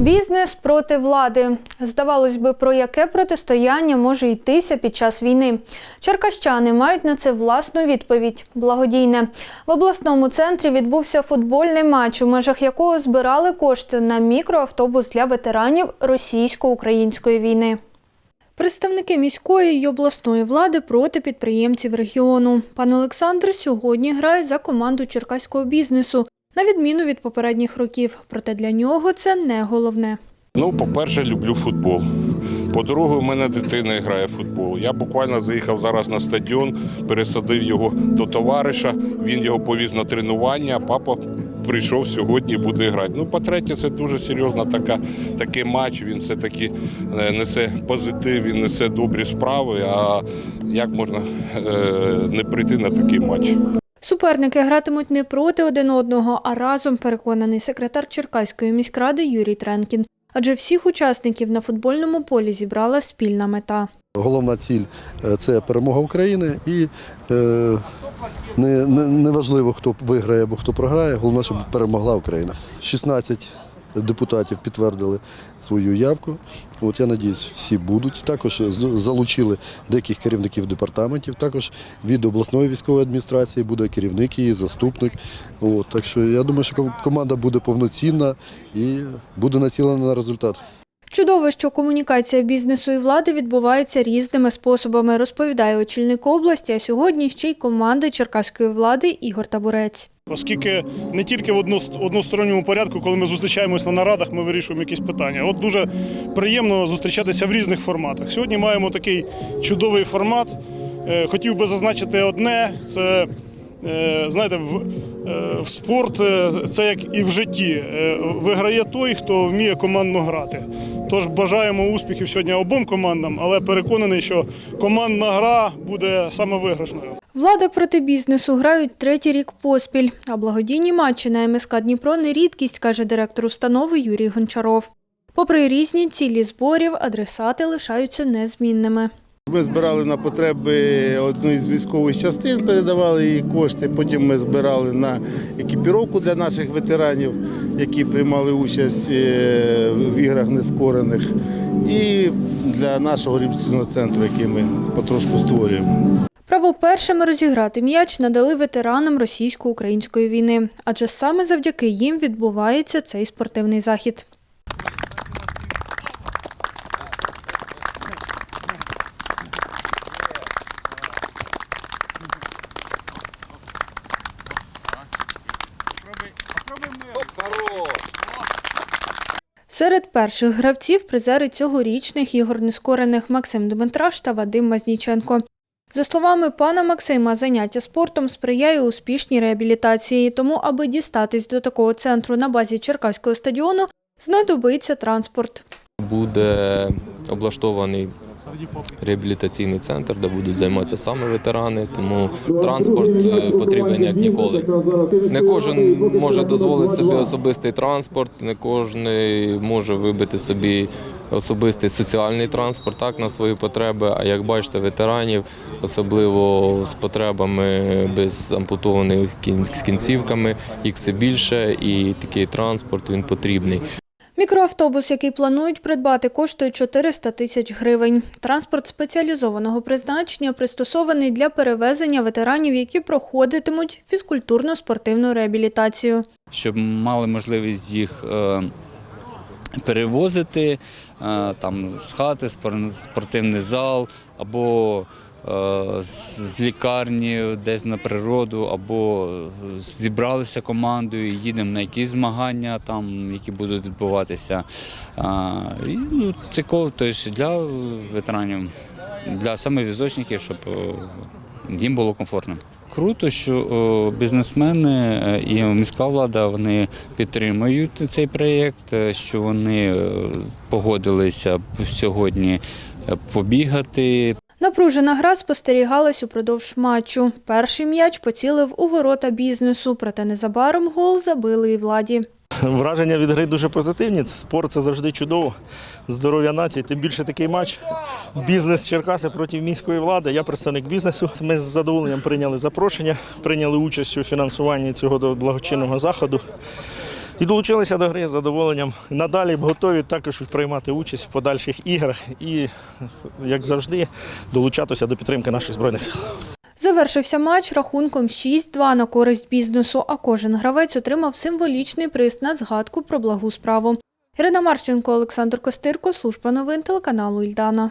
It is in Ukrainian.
Бізнес проти влади. Здавалось би, про яке протистояння може йтися під час війни. Черкащани мають на це власну відповідь благодійне. В обласному центрі відбувся футбольний матч, у межах якого збирали кошти на мікроавтобус для ветеранів російсько-української війни. Представники міської й обласної влади проти підприємців регіону. Пан Олександр сьогодні грає за команду черкаського бізнесу, на відміну від попередніх років. Проте для нього це не головне. Ну, по-перше, люблю футбол. По-друге, у мене дитина грає в футбол. Я буквально заїхав зараз на стадіон, пересадив його до товариша. Він його повіз на тренування, а папа прийшов сьогодні буде грати. Ну, по-третє, це дуже серйозна така, такий матч. Він все-таки е, несе позитив, він несе добрі справи. А як можна е, не прийти на такий матч? Суперники гратимуть не проти один одного, а разом, переконаний секретар Черкаської міськради Юрій Тренкін. Адже всіх учасників на футбольному полі зібрала спільна мета. Головна ціль е, це перемога України і е, не, не, не важливо, хто виграє або хто програє, головне, щоб перемогла Україна. 16 депутатів підтвердили свою явку. От я надіюсь, всі будуть. Також залучили деяких керівників департаментів. Також від обласної військової адміністрації буде керівник її, заступник. От, так що я думаю, що команда буде повноцінна і буде націлена на результат. Чудово, що комунікація бізнесу і влади відбувається різними способами, розповідає очільник області, а сьогодні ще й команда черкаської влади Ігор Табурець. Оскільки не тільки в односторонньому порядку, коли ми зустрічаємось на нарадах, ми вирішуємо якісь питання. От дуже приємно зустрічатися в різних форматах. Сьогодні маємо такий чудовий формат. Е, Хотів би зазначити одне: це е, знаєте, в, е, в спорт це як і в житті. Виграє той, хто вміє командно грати. Тож бажаємо успіхів сьогодні обом командам, але переконаний, що командна гра буде саме виграшною. Влада проти бізнесу грають третій рік поспіль, а благодійні матчі на МСК Дніпро не рідкість, каже директор установи Юрій Гончаров. Попри різні цілі зборів, адресати лишаються незмінними. Ми збирали на потреби одної з військових частин, передавали їй кошти. Потім ми збирали на екіпіровку для наших ветеранів, які приймали участь е, в іграх нескорених, і для нашого реабілітаційного центру, який ми потрошку створюємо. Право першими розіграти м'яч надали ветеранам російсько-української війни, адже саме завдяки їм відбувається цей спортивний захід. Серед перших гравців призери цьогорічних ігор нескорених Максим Дмитраш та Вадим Мазніченко. За словами пана Максима, заняття спортом сприяє успішній реабілітації, тому, аби дістатись до такого центру на базі Черкаського стадіону, знадобиться транспорт. Буде облаштований реабілітаційний центр, де будуть займатися саме ветерани, тому транспорт е, потрібен як ніколи. Не кожен може дозволити собі особистий транспорт, не кожен може вибити собі особистий соціальний транспорт так на свої потреби. А як бачите, ветеранів, особливо з потребами без ампутованих з кінцівками, їх все більше, і такий транспорт він потрібний. Мікроавтобус, який планують придбати, коштує 400 тисяч гривень. Транспорт спеціалізованого призначення пристосований для перевезення ветеранів, які проходитимуть фізкультурно-спортивну реабілітацію. щоб мали можливість їх е, перевозити е, там, з хати, спортивний зал, або е, з лікарні десь на природу, або е, зібралися командою, їдемо на якісь змагання, там, які будуть відбуватися. І, ну, такого, тобто для ветеранів, для саме візочників, щоб їм було комфортно. Круто, що бізнесмени е, і міська влада вони підтримують цей проєкт, е, що вони е, погодилися сьогодні е, побігати, Напружена гра спостерігалась упродовж матчу. Перший м'яч поцілив у ворота бізнесу, проте незабаром гол забили і владі. Враження від гри дуже позитивні. Спорт це завжди чудово. Здоров'я нації. Тим більше такий матч. Бізнес Черкаси проти міської влади. Я представник бізнесу. Ми з задоволенням прийняли запрошення, прийняли участь у фінансуванні цього благочинного заходу. І долучилися до гри з задоволенням. Надалі готові також приймати участь в подальших іграх і, як завжди, долучатися до підтримки наших збройних сил. Завершився матч рахунком 6-2 на користь бізнесу, а кожен гравець отримав символічний приз на згадку про благу справу. Ірина Марченко, Олександр Костирко, служба новин телеканалу Ільдана.